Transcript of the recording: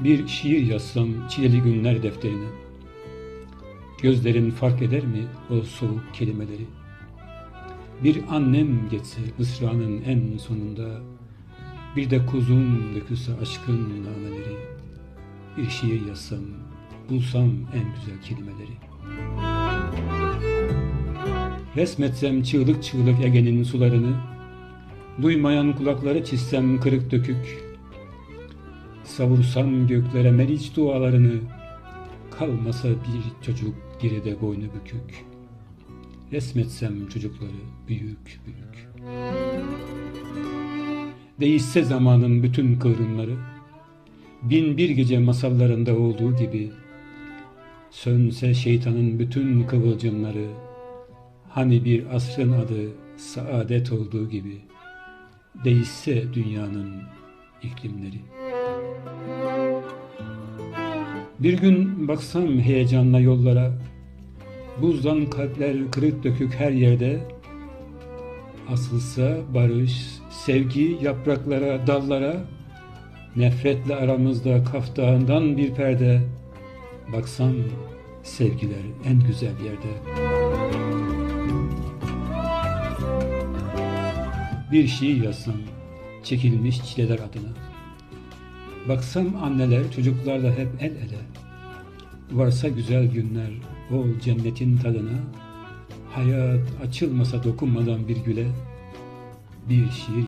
Bir şiir yazsam çileli günler defterine. Gözlerin fark eder mi o soğuk kelimeleri? Bir annem geçse ısranın en sonunda, bir de kuzum dökülse aşkın nameleri. Bir şiir yazsam, bulsam en güzel kelimeleri. Resmetsem çığlık çığlık Ege'nin sularını, duymayan kulakları çizsem kırık dökük, Savursam göklere meriç dualarını. Kalmasa bir çocuk geride boynu bükük. Resmetsem çocukları büyük büyük. Değişse zamanın bütün kıvrımları. Bin bir gece masallarında olduğu gibi. Sönse şeytanın bütün kıvılcımları. Hani bir asrın adı saadet olduğu gibi. Değişse dünyanın iklimleri bir gün baksam heyecanla yollara, buzdan kalpler kırık dökük her yerde, asılsa barış, sevgi yapraklara, dallara, nefretle aramızda kaftağından bir perde, baksam sevgiler en güzel yerde. Bir şiir yazsam, çekilmiş çileler adına. Baksam anneler çocuklarla hep el ele. Varsa güzel günler o cennetin tadına. Hayat açılmasa dokunmadan bir güle bir şiir